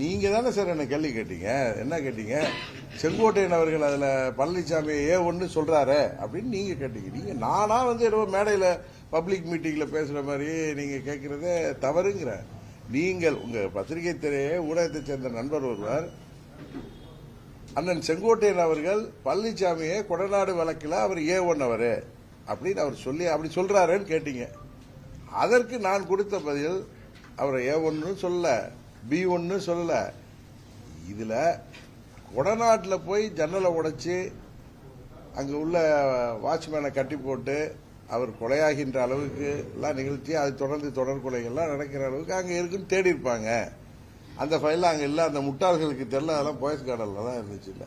நீங்க தானே சார் என்ன கேள்வி கேட்டீங்க? என்ன கேட்டீங்க? செங்கோட்டையன் அவர்கள் அதுல பழனிசாமி ஏ ஒன்று சொல்றாரு அப்படின்னு நீங்க கேட்டீங்க. நீங்க நானா வந்து ஏதோ மேடையில பப்ளிக் மீட்டிங்ல பேசுற மாதிரி நீங்க கேட்கறதே தவறுங்கிற. நீங்கள் உங்க பத்திரிகை துறையே ஊடகத்தை சேர்ந்த நண்பர் ஒருவர் அண்ணன் செங்கோட்டையன் அவர்கள் பழனிசாமியை கொடநாடு வழக்கில் அவர் ஏ ஒன் அவரு அப்படின்னு அவர் சொல்லி அப்படி சொல்றாருன்னு கேட்டீங்க. அதற்கு நான் கொடுத்த பதில் அவரை ஏ ஒன்னு சொல்ல பி ஒன்னு சொல்லலை. இதுல கொடநாட்டில் போய் ஜன்னலை உடைச்சு அங்க உள்ள வாட்ச்மேனை கட்டி போட்டு அவர் கொலையாகின்ற அளவுக்கு எல்லாம் நிகழ்ச்சி அது தொடர்ந்து தொடர் கொலைகள்லாம் நடக்கிற அளவுக்கு அங்க இருக்குன்னு தேடி இருப்பாங்க அந்த ஃபைல்ல அங்க இல்ல அந்த முட்டாள்களுக்கு தெரியல அதெல்லாம் போயஸ் கார்டனில் தான் இருந்துச்சு இல்ல.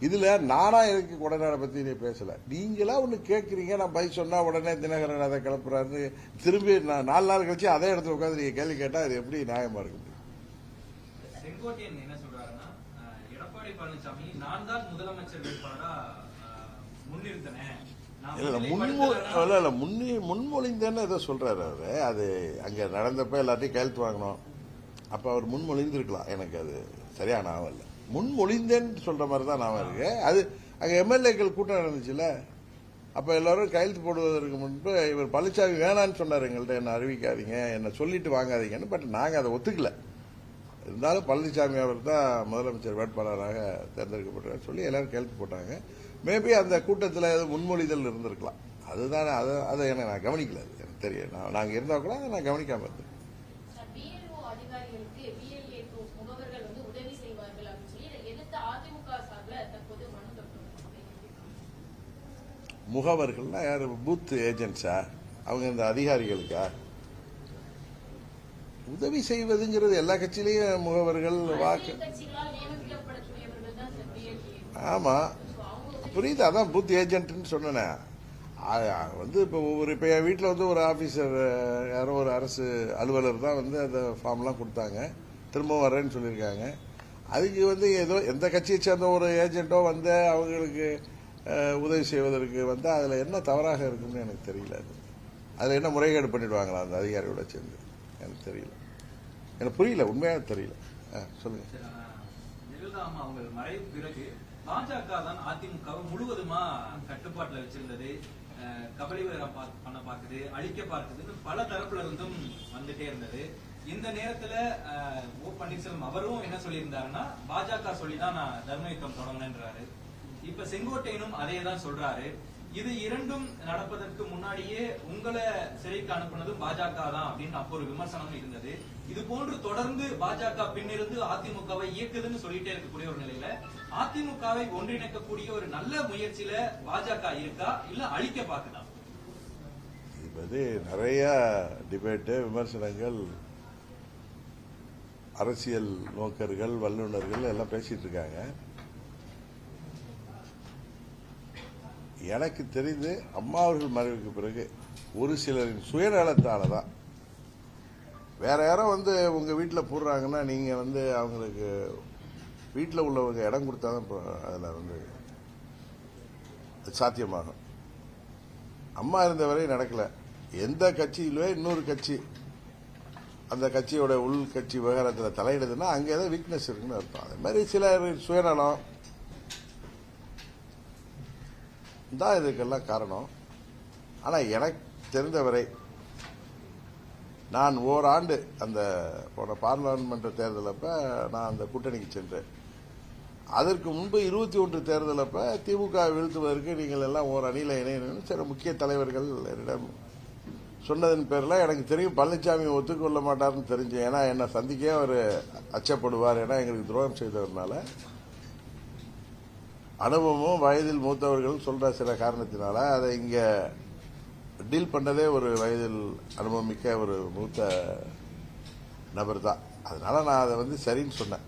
இதுல நானா எதுக்கு கொடநாடை பத்தி நீ பேசல. நீங்களா ஒன்று கேட்குறீங்க நான் பை சொன்னா உடனே தினகரன் அதை கிளப்புறாரு. திரும்பி நான் நாலு நாள் கழிச்சு அதே இடத்துல உட்காந்து நீங்க கேள்வி கேட்டா அது எப்படி நியாயமா இருக்க செங்கோட்டையன் என்ன சொல்றாருன்னா எடப்பாடி பழனிசாமி நான் தான் முதலமைச்சர் வேட்பாளரா முன்னிறுத்தினேன். இல்ல முன்மொ இல்ல இல்ல முன்னி முன்மொழிந்தேன்னு ஏதோ சொல்றாரு அவரு. அது அங்க நடந்தப்ப எல்லாத்தையும் கையெழுத்து வாங்கணும். அப்ப அவர் முன்மொழிந்திருக்கலாம். எனக்கு அது சரியா ஞாபகம் இல்லை. முன்மொழிந்தேன்னு சொல்ற மாதிரி தான் ஞாபகம் இருக்கு. அது அங்க எம்எல்ஏக்கள் கூட்டம் நடந்துச்சுல்ல? அப்ப எல்லாரும் கையெழுத்து போடுவதற்கு முன்பு இவர் பழனிசாமி வேணான்னு சொன்னார் எங்கள்கிட்ட என்ன அறிவிக்காதீங்க. என்ன சொல்லிட்டு வாங்காதீங்கன்னு. பட் நாங்க அதை ஒத்துக்கல. இருந்தாலும் பழனிசாமி அவர் தான் முதலமைச்சர் வேட்பாளராக தேர்ந்தெடுக்கப்பட்டார் சொல்லி எல்லாரும் கையெழுத்து போட்டாங்க. மேபி அந்த கூட்டத்தில் ஏதோ முன்மொழிதல் இருந்திருக்கலாம். அதுதான் அதை அதை எனக்கு நான் கவனிக்கல. அது எனக்கு தெரியும். நான் நாங்கள் இருந்தால் கூட அதை நான் கவனிக்காம இருந்தேன். முகவர்கள்னா யார்? பூத் ஏஜென்ட்ஸா அவங்க இந்த அதிகாரிகளுக்கா? உதவி செய்வதுங்கிறது எல்லா கட்சியிலையும் முகவர்கள் வாக்கு அரசியல் கட்சிகளால் நியமிக்கப்படக்கூடியவர்கள் தான் சார் பிஎல்ஏ ஆமா. ஸோ அவங்க புரியுது அதான் பூத் ஏஜென்ட்னு சொன்னேனே. வந்து இப்போ ஒவ்வொரு இப்போ என் வீட்டில் வந்து ஒரு ஆஃபீஸர் யாரோ ஒரு அரசு அலுவலர் தான் வந்து அந்த ஃபார்ம்லாம் கொடுத்தாங்க. திரும்பவும் வரேன்னு சொல்லியிருக்காங்க. அதுக்கு வந்து ஏதோ எந்த கட்சியை சேர்ந்த ஒரு ஏஜென்ட்டோ வந்து அவங்களுக்கு உதவி செய்வதற்கு வந்து அதில் என்ன தவறாக இருக்கும்னு எனக்கு தெரியல. அது. அதில் என்ன முறைகேடு பண்ணிடுவாங்களா அந்த அதிகாரியோட சேர்ந்து? தெரியல. எனக்கு புரியல உண்மையாக தெரியல. சொல்லுங்க. அவங்க பிறகு பாஜக தான் அதிமுக முழுவதுமா கட்டுப்பாட்டுல வச்சிருந்தது. அஹ், கபலீகரம் பா- பண்ண பாக்குது அழிக்க பார்க்குதுன்னு பல தரப்புல இருந்தும் வந்துட்டே இருந்தது. இந்த நேரத்துல அஹ், ஓ பன்னீர்செல்வம் அவரும் என்ன சொல்லியிருந்தாருன்னா பாஜக சொல்லிதான் நான் தர்ம யுத்தம் தொடங்கினேன்றாரு இப்ப செங்கோட்டையனும் அதே தான் சொல்றாரு. இது இரண்டும் நடப்பதற்கு முன்னாடியே உங்களை சிறைக்கு அனுப்புனதும் பாஜக தான் அப்படின்னு அப்போ ஒரு விமர்சனம் இருந்தது. இது போன்று தொடர்ந்து பாஜக பின்னிருந்து அதிமுகவை இயக்குதுன்னு சொல்லிட்டே இருக்கக்கூடிய ஒரு நிலையில அதிமுகவை ஒன்றிணைக்கக்கூடிய ஒரு நல்ல முயற்சியில பாஜக இருக்கா? இல்ல அழிக்க பாக்குதா இது நிறைய டிபேட்டு விமர்சனங்கள் அரசியல் நோக்கர்கள் வல்லுநர்கள் எல்லாம் பேசிட்டு இருக்காங்க. எனக்கு தெரிந்து அம்மா அவர்கள் மறைவுக்கு பிறகு ஒரு சிலரின் சுயநலத்தால தான் வேற யாரோ வந்து உங்க வீட்டில் போடுறாங்கன்னா நீங்க வந்து அவங்களுக்கு வீட்டில் உள்ளவங்க இடம் கொடுத்தா தான் இப்போ அதில் வந்து சாத்தியமாகும். அம்மா இருந்த வரை நடக்கல. எந்த கட்சியிலே இன்னொரு கட்சி அந்த கட்சியோட உள் கட்சி விவகாரத்தில் தலையிடுதுன்னா அங்கே ஏதோ வீக்னஸ் இருக்குன்னு அர்த்தம். அதே மாதிரி சில சுயநலம் தான் இதுக்கெல்லாம் காரணம். ஆனால் எனக்கு தெரிந்தவரை நான் ஓராண்டு அந்த போன பார்லிமெண்ட் தேர்தலப்போ நான் அந்த கூட்டணிக்கு சென்றேன். அதற்கு முன்பு இருபத்தி ஒன்று தேர்தலப்போ திமுக வீழ்த்துவதற்கு நீங்கள் எல்லாம் ஓர் அணியில் இணையணும்னு சில முக்கிய தலைவர்கள் என்னிடம் சொன்னதன் பேரில் எனக்கு தெரியும் பழனிசாமி ஒத்துக்கொள்ள மாட்டார்னு தெரிஞ்சு ஏன்னா என்னை சந்திக்கவே அவர் அச்சப்படுவார். ஏன்னா எங்களுக்கு துரோகம் செய்தவர்னால. அனுபவமும் வயதில் மூத்தவர்கள் சொல்ற சில காரணத்தினால அதை இங்க டீல் பண்ணதே ஒரு வயதில் அனுபவம் மிக்க ஒரு மூத்த நபர் தான். அதனால நான் அதை வந்து சரின்னு சொன்னேன்.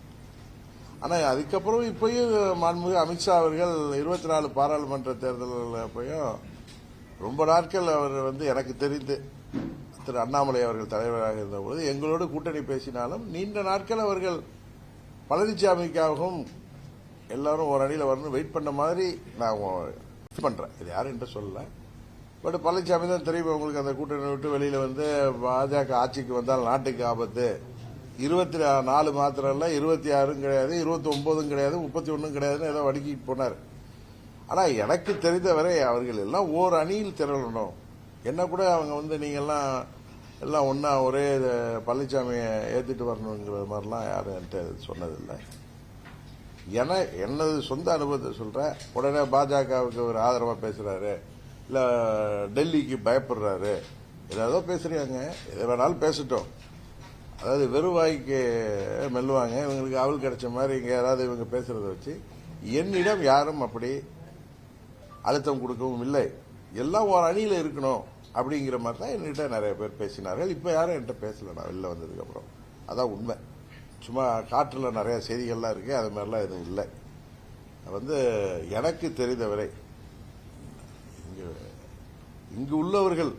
ஆனா அதுக்கப்புறம் இப்பயும் மாண்புமிகு அமித்ஷா அவர்கள் இருபத்தி நாலு பாராளுமன்ற தேர்தலில் அப்பயும் ரொம்ப நாட்கள் அவர் வந்து எனக்கு தெரிந்து திரு அண்ணாமலை அவர்கள் தலைவராக இருந்தபோது எங்களோடு கூட்டணி பேசினாலும் நீண்ட நாட்கள் அவர்கள் பழனிசாமிக்காகவும் எல்லாரும் ஒரு அணியில் வரணும் வெயிட் பண்ண மாதிரி நான் பண்றேன். இது யாரும் என்கிட்ட சொல்லல. பட் பழனிசாமி தான் தெரியும் உங்களுக்கு அந்த கூட்டணி விட்டு வெளியில வந்து பாஜக ஆட்சிக்கு வந்தால் நாட்டுக்கு ஆபத்து. இருபத்தி நாலு மாத்திரம் இல்லை இருபத்தி ஆறும் கிடையாது இருபத்தி ஒன்பதும் கிடையாது முப்பத்தி ஒன்றும் கிடையாதுன்னு ஏதோ வடுக்கிட்டு போனார். ஆனால் எனக்கு தெரிந்தவரை அவர்கள் எல்லாம் ஓர் அணியில் திரளணும். என்ன கூட அவங்க வந்து நீங்கள்லாம் எல்லாம் ஒன்றா ஒரே பழனிசாமியை ஏற்றிட்டு வரணுங்கிற மாதிரிலாம் யாரும் என்கிட்ட சொன்னதில்லை. என எனது சொந்த அனுபவத்தை சொல்கிறேன் உடனே பாஜகவுக்கு ஒரு ஆதரவாக பேசுகிறாரு இல்லை டெல்லிக்கு பயப்படுறாரு. ஏதாவது பேசுகிறாங்க எதை வேணாலும் பேசட்டும். அதாவது வெறும் வாய்க்கு மெல்லுவாங்க. இவங்களுக்கு அவள் கிடைச்ச மாதிரி இங்கே யாராவது இவங்க பேசுறத வச்சு என்னிடம் யாரும் அப்படி அழுத்தம் கொடுக்கவும் இல்லை. எல்லாம் ஒரு அணியில் இருக்கணும் அப்படிங்கிற மாதிரி தான் என்கிட்ட நிறைய பேர் பேசினார்கள். இப்போ யாரும் என்கிட்ட பேசல. நான் வெளில வந்ததுக்கப்புறம் அதான் உண்மை. சும்மா காற்றில் நிறையா செய்திகள்லாம் இருக்குது அது மாதிரிலாம் எதுவும் இல்லை. வந்து எனக்கு தெரிந்தவரை இங்கு இங்கு உள்ளவர்கள்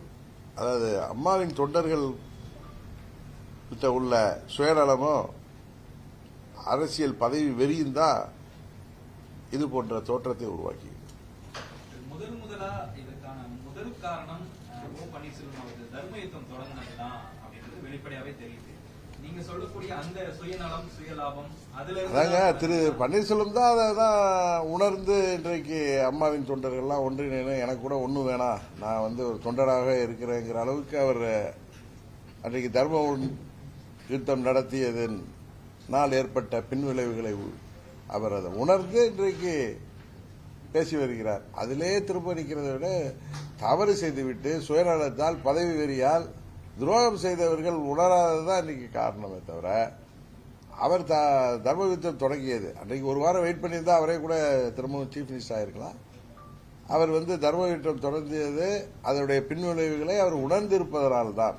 அதாவது அம்மாவின் தொண்டர்கள் கிட்ட உள்ள சுயநலமோ அரசியல் பதவி வெறியும் தான் இது போன்ற தோற்றத்தை உருவாக்கி. முதல் முதலா இதற்கான முதல் காரணம் ஓ பன்னீர்செல்வம் அவர்கள் தர்மயுத்தம் தொடங்கினதுதான் அப்படின்றது வெளிப்படையாவே தெரியும் நீங்க சொல்லக்கூடிய அந்த சுயநலம் சுயலாபம் அதாங்க திரு பன்னீர்செல்வம் தான் அதை தான் உணர்ந்து இன்றைக்கு அம்மாவின் தொண்டர்கள்லாம் ஒன்றிணைன்னு எனக்கு கூட ஒன்றும் வேணாம். நான் வந்து ஒரு தொண்டராக இருக்கிறேங்கிற அளவுக்கு அவர் அன்றைக்கு தர்ம யுத்தம் நடத்தியதன் நாள் ஏற்பட்ட பின்விளைவுகளை அவர் அதை உணர்ந்து இன்றைக்கு பேசி வருகிறார். அதிலே திரும்ப நிற்கிறதை விட தவறு செய்துவிட்டு சுயநலத்தால் பதவி வெறியால் துரோகம் செய்தவர்கள் உணராததான் இன்னைக்கு காரணமே தவிர அவர் த தர்ம யுத்தம் தொடங்கியது. அன்றைக்கு ஒரு வாரம் வெயிட் பண்ணியிருந்தா அவரே கூட திரும்பவும் சீஃப் மினிஸ்டர் ஆயிருக்கலாம். அவர் வந்து தர்ம யுத்தம் தொடங்கியது அதனுடைய பின்விளைவுகளை அவர் உணர்ந்திருப்பதனால் தான்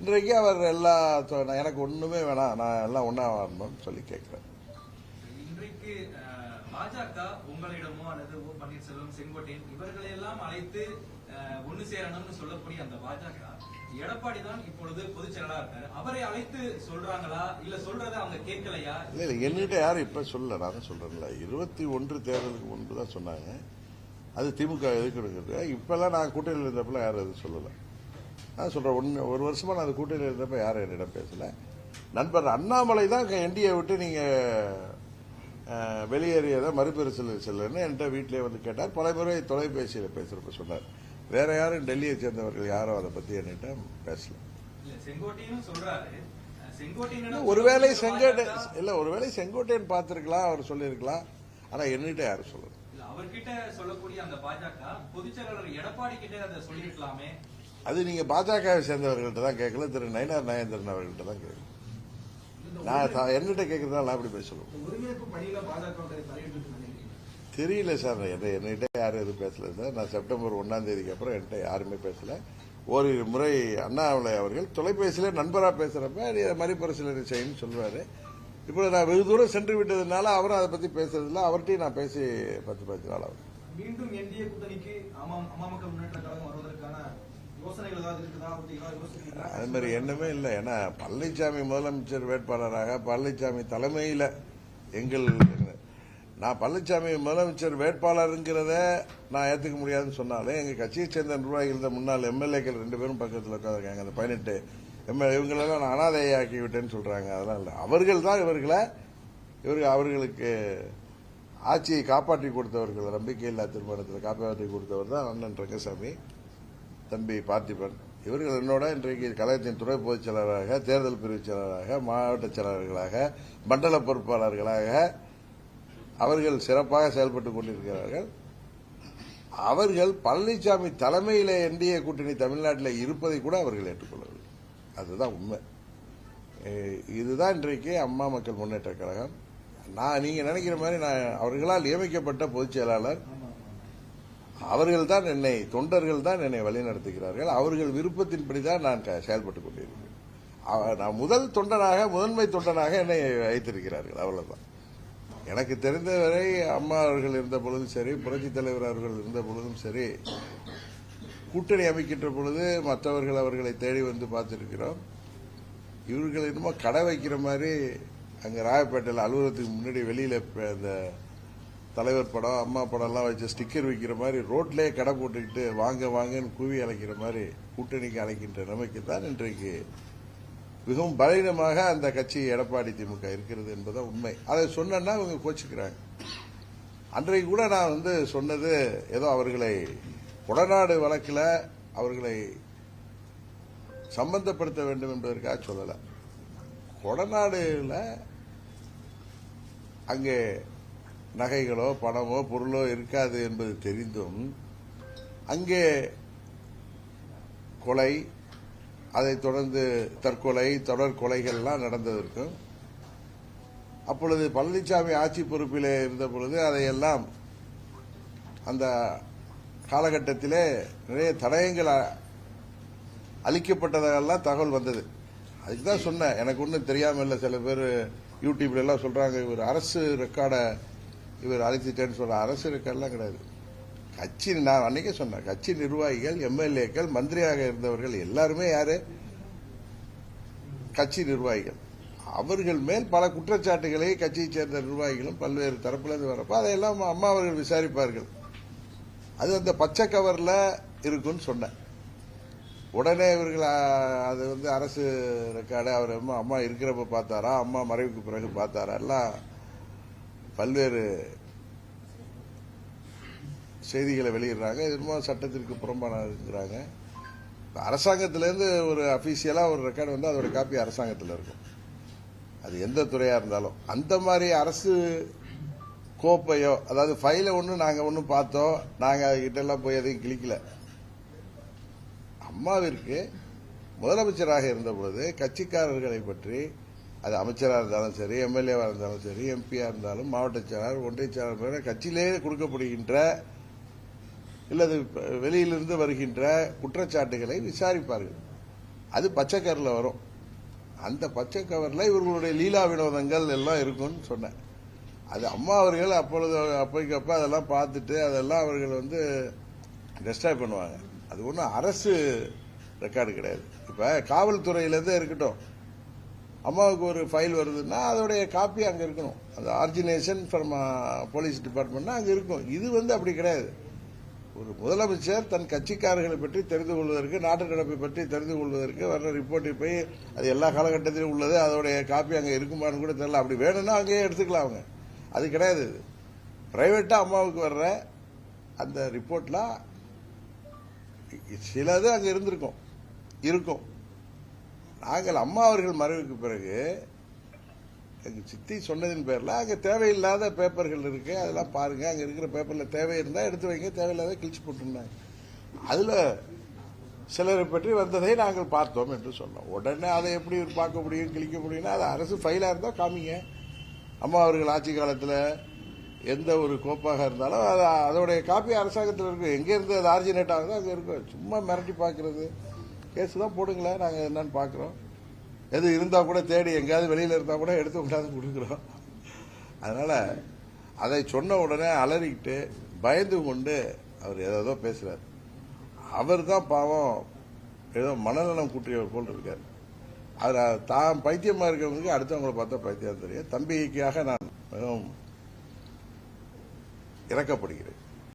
இன்றைக்கு அவர் எல்லா நான் எனக்கு ஒண்ணுமே வேணாம் நான் எல்லாம் ஒன்னா வரணும்னு சொல்லி கேட்கிறேன். இன்றைக்கு பாஜக உங்களிடமோ அல்லது ஓ பன்னீர்செல்வம் செங்கோட்டையன் இவர்களை எல்லாம் அழைத்து ஒண்ணு சேரணும்னு சொல்லக்கூடிய அந்த பாஜக எடப்பாடி தான் இப்பொழுது பொதுச் செயலாளர் இருக்காரு. அவரை அழைத்து சொல்றாங்களா? இல்ல சொல்றதை அவங்க கேட்கலையா? இல்ல இல்ல என்கிட்ட யாரும் இப்ப சொல்லல. நான் தான் சொல்றேன்ல. இருபத்தி ஒன்று தேர்தலுக்கு முன்பு தான் சொன்னாங்க. அது திமுக எதிர்க்கிறது இப்பெல்லாம் நான் கூட்டணியில் இருந்தப்பெல்லாம் யாரும் எதுவும் சொல்லலை. நான் சொல்கிறேன் ஒன்று ஒரு வருஷமாக நான் அந்த கூட்டணியில் இருந்தப்ப யாரும் என்னிடம் பேசலை. நண்பர் அண்ணாமலை தான் என்டிஏ விட்டு நீங்கள் வெளியேறியதை மறுபரிசீலனை செல்லுன்னு என்கிட்ட வீட்டிலே வந்து கேட்டார். பல முறை தொலைபேசியில் பேசுகிறப்ப சொன்னார். வேற யாரும் டெல்லியை சேர்ந்தவர்கள் யாரும் அதை பத்தி என்கிட்ட பேசல. ஒருவேளை செங்கோட்டை இல்ல ஒருவேளை செங்கோட்டையன் பார்த்திருக்கலாம் அவர் சொல்லியிருக்கலாம். ஆனா என்கிட்ட யாரும் சொல்லல. இல்ல, அவர்கிட்ட சொல்லக்கூடிய அந்த பாஜக பொதுச் செயலாளர் எடப்பாடி கிட்ட அதை சொல்லியிருக்கலாமே. அது நீங்க பாஜகவை சேர்ந்தவர்கள்ட்ட தான் கேட்கல திரு நயினார் நாயந்திரன் அவர்கள்ட்ட தான் கேட்கணும் நான் என்னிட்ட கேட்கறதால நான் அப்படி பேச தெரியல சார். என்ன என்கிட்ட யாரும் எதுவும் பேசல சார். நான் செப்டம்பர் ஒன்னாம் தேதிக்கு அப்புறம் என்கிட்ட யாருமே பேசல. ஓரிரு முறை அண்ணாமலை அவர்கள் தொலைபேசியில நண்பரா பேசுறப்ப நீ அதை மறுபரிசீலனை செய்யணும்னு சொல்லுவாரு. இப்போ நான் வெகு தூரம் சென்று விட்டதுனால அவரும் அதை பத்தி பேசுறதில்ல. அவர்கிட்டயும் நான் பேசி பத்து பத்து நாள் ஆகுது. மீண்டும் என்டிஏ கூட்டணிக்கு அம்மா அம்மா மக்கள் முன்னேற்ற கழகம் வருவதற்கான அது மாதிரி எண்ணமே இல்லை. ஏன்னா பழனிசாமி முதலமைச்சர் வேட்பாளராக பழனிசாமி தலைமையில் எங்கள் நான் பழனிசாமி முதலமைச்சர் வேட்பாளருங்கிறத நான் ஏற்றுக்க முடியாதுன்னு சொன்னாலும் எங்கள் கட்சியை சேர்ந்த நிர்வாகிகள் தான் முன்னாள் எம்எல்ஏக்கள் ரெண்டு பேரும் பக்கத்தில் உட்காந்துருக்காங்க அந்த பதினெட்டு எம்எல்ஏ இவங்களெல்லாம் நான் அனாதையாக்கி விட்டேன்னு சொல்கிறாங்க அதெல்லாம் இல்லை. அவர்கள் தான் இவர்களை இவர்கள் அவர்களுக்கு ஆட்சியை காப்பாற்றி கொடுத்தவர்கள். நம்பிக்கையில்லா திருமணத்தில் காப்பாற்றி கொடுத்தவர் தான் அண்ணன் ரங்கசாமி தம்பி பார்த்திபன். இவர்கள் என்னோட இன்றைக்கு கழகத்தின் துறை பொதுச் செயலராக தேர்தல் பிரிவு செயலராக மாவட்ட செயலாளர்களாக மண்டல பொறுப்பாளர்களாக அவர்கள் சிறப்பாக செயல்பட்டுக் கொண்டிருக்கிறார்கள். அவர்கள் பழனிசாமி தலைமையில் என்டிஏ கூட்டணி தமிழ்நாட்டில் இருப்பதை கூட அவர்கள் ஏற்றுக்கொள்ளவில்லை. அதுதான் உண்மை. இதுதான் இன்றைக்கு அம்மா மக்கள் முன்னேற்ற கழகம். நான் நீங்க நினைக்கிற மாதிரி நான் அவர்களால் நியமிக்கப்பட்ட பொதுச் செயலாளர். அவர்கள் தான் என்னை தொண்டர்கள் தான் என்னை வழிநடத்துகிறார்கள். அவர்கள் விருப்பத்தின்படி தான் நான் செயல்பட்டுக் கொண்டிருக்கிறேன். நான் முதல் தொண்டனாக முதன்மை தொண்டனாக என்னை வைத்திருக்கிறார்கள். அவ்வளவுதான். எனக்கு தெரிந்தவரை அம்மா அவர்கள் இருந்த பொழுதும் சரி புரட்சி தலைவர் அவர்கள் இருந்த பொழுதும் சரி கூட்டணி அமைக்கின்ற பொழுது மற்றவர்கள் அவர்களை தேடி வந்து பார்த்துருக்கிறோம். இவர்கள் என்னமோ கடை வைக்கிற மாதிரி அங்கே ராயப்பேட்டையில் அலுவலகத்துக்கு முன்னாடி வெளியில் ப- இந்த தலைவர் படம் அம்மா படம்லாம் வச்சு ஸ்டிக்கர் வைக்கிற மாதிரி ரோட்லேயே கடை போட்டுக்கிட்டு வாங்க வாங்கன்னு கூவி அழைக்கிற மாதிரி கூட்டணிக்கு அழைக்கின்ற நிலைமைக்கு தான் இன்றைக்கு மிகவும் பலவீனமாக அந்த கட்சி எடப்பாடி திமுக இருக்கிறது என்பதுதான் உண்மை. அதை சொன்னா இவங்க கோச்சுக்கிறாங்க. அன்றைக்கு கூட நான் வந்து சொன்னது ஏதோ அவர்களை கொடநாடு வழக்கில் அவர்களை சம்பந்தப்படுத்த வேண்டும் என்பதற்காக சொல்லலை. கொடநாடுல அங்கே நகைகளோ பணமோ பொருளோ இருக்காது என்பது தெரிந்தும் அங்கே கொலை அதைத் தொடர்ந்து தற்கொலை தொடர் கொலைகள்லாம் நடந்ததற்கும் அப்பொழுது பழனிசாமி ஆட்சி பொறுப்பிலே இருந்த பொழுது அதையெல்லாம் அந்த காலகட்டத்திலே நிறைய தடயங்கள் அளிக்கப்பட்டதெல்லாம் தகவல் வந்தது. அதுக்கு தான் சொன்னேன் எனக்கு ஒன்றும் தெரியாம இல்லை சில பேர் யூடியூப்ல எல்லாம் சொல்றாங்க இவர் அரசு ரெக்கார்டை இவர் அழிச்சிட்டேன்னு சொல்ற அரசு ரெக்கார்டெலாம் கிடையாது. கட்சி நான் அன்னைக்கே சொன்னேன் கட்சி நிர்வாகிகள் எம்எல்ஏக்கள் மந்திரியாக இருந்தவர்கள் எல்லாருமே யாரு? கட்சி நிர்வாகிகள். அவர்கள் மேல் பல குற்றச்சாட்டுகளை கட்சியைச் சேர்ந்த நிர்வாகிகளும் பல்வேறு தரப்பிலிருந்து வரப்ப அதையெல்லாம் அம்மா அவர்கள் விசாரிப்பார்கள். அது அந்த பச்சை கவர்ல இருக்குன்னு சொன்னேன். உடனே இவர்கள் அது வந்து அரசு ரெக்கார்டு அவர் அம்மா அம்மா இருக்கிறப்ப பார்த்தாரா? அம்மா மறைவுக்கு பிறகு பார்த்தாரா? எல்லாம் பல்வேறு செய்திகளை வெளியிடுறாங்க. இது சட்டத்திற்கு புறம்பான அரசாங்கத்திலேருந்து ஒரு அஃபீஷியலாக ஒரு ரெக்கார்டு வந்து அதோட காப்பி அரசாங்கத்தில் இருக்கும். அது எந்த துறையாக இருந்தாலும். அந்த மாதிரி அரசு கோப்பையோ அதாவது ஃபைலை ஒன்றும் நாங்கள் ஒன்றும் பார்த்தோம். நாங்கள் அதுக்கிட்டெல்லாம் போய் எதையும் கிளிக்கல அம்மாவிற்கு முதலமைச்சராக இருந்த பொழுது கட்சிக்காரர்களை பற்றி அது அமைச்சராக இருந்தாலும் சரி எம்எல்ஏவாக இருந்தாலும் சரி எம்பியாக இருந்தாலும் மாவட்ட செயலாளர் ஒன்றிய செயலாளர் கட்சியிலேயே கொடுக்கப்படுகின்ற இல்லது வெளியிலிருந்து வருகின்ற குற்றச்சாட்டுகளை விசாரிப்பார்கள். அது பச்சை கவரில் வரும். அந்த பச்சை கவரில் இவர்களுடைய லீலா வினோதங்கள் எல்லாம் இருக்கும்னு சொன்னேன். அது அம்மா அவர்கள் அப்பொழுது அப்போதைக்கப்ப அதெல்லாம் பார்த்துட்டு அதெல்லாம் அவர்கள் வந்து டெஸ்ட்ராய் பண்ணுவாங்க. அது ஒன்றும் அரசு ரெக்கார்டு கிடையாது. இப்போ காவல்துறையிலேருந்தே இருக்கட்டும். அம்மாவுக்கு ஒரு ஃபைல் வருதுன்னா அதோடைய காப்பி அங்கே இருக்கணும். அந்த ஆர்ஜினேஷன் ஃப்ரம் போலீஸ் டிபார்ட்மெண்ட்னா அங்கே இருக்கும். இது வந்து அப்படி கிடையாது. ஒரு முதலமைச்சர் தன் கட்சிக்காரர்களை பற்றி தெரிந்து கொள்வதற்கு நாட்டு நடப்பை பற்றி தெரிந்து கொள்வதற்கு வர்ற ரிப்போர்ட்டை போய் அது எல்லா காலகட்டத்திலும் உள்ளது அதோடைய காப்பி அங்கே இருக்குமான்னு கூட தெரியல. அப்படி வேணும்னா அங்கேயே எடுத்துக்கலாம் அவங்க. அது கிடையாது இது. பிரைவேட்டாக அம்மாவுக்கு வர்ற அந்த ரிப்போர்ட்லாம் சிலது அங்கே இருந்திருக்கும். இருக்கும். நாங்கள் அம்மா அவர்கள் மறைவுக்கு பிறகு சித்தி சொன்னதின் பேரில் அங்கே தேவையில்லாத பேப்பர்கள் இருக்கு அதெல்லாம் பாருங்க அங்கே இருக்கிற பேப்பரில் தேவை இருந்தால் எடுத்து வைங்க தேவையில்லாத கிழிச்சு போட்டுருந்தாங்க. அதில் சிலரை பற்றி வந்ததை நாங்கள் பார்த்தோம் என்று சொன்னோம். உடனே அதை எப்படி பார்க்க முடியும் கிழிக்க முடியும்னா அது அரசு ஃபைலாக இருந்தால் காமிங்க. அம்மா அவர்கள் ஆட்சி காலத்தில் எந்த ஒரு கோப்பாக இருந்தாலும் அது அதோடைய காப்பி அரசாங்கத்தில் இருக்கும் எங்கேருந்து அது ஆர்ஜினேட் ஆகுதோ அங்கே இருக்கும் சும்மா மிரட்டி பார்க்குறது. கேஸ் தான் போடுங்களேன் நாங்கள் என்னன்னு பார்க்குறோம். எது இருந்தால் கூட தேடி எங்கேயாவது வெளியில் இருந்தால் கூட எடுத்து கொண்டாந்து கொடுக்குறோம். அதனால் அதை சொன்ன உடனே அலறிக்கிட்டு பயந்து கொண்டு அவர் ஏதோ பேசுகிறார் அவர் தான் பாவம் ஏதோ மனநலம் கூட்டியவர் போல் இருக்கார். அவர் தான் பைத்தியமாக இருக்கிறவங்களுக்கு அடுத்தவங்களை பார்த்தா பைத்தியம் தெரியும். தம்பிக்காக நான் மிகவும் இறக்கப்படுகிறேன்.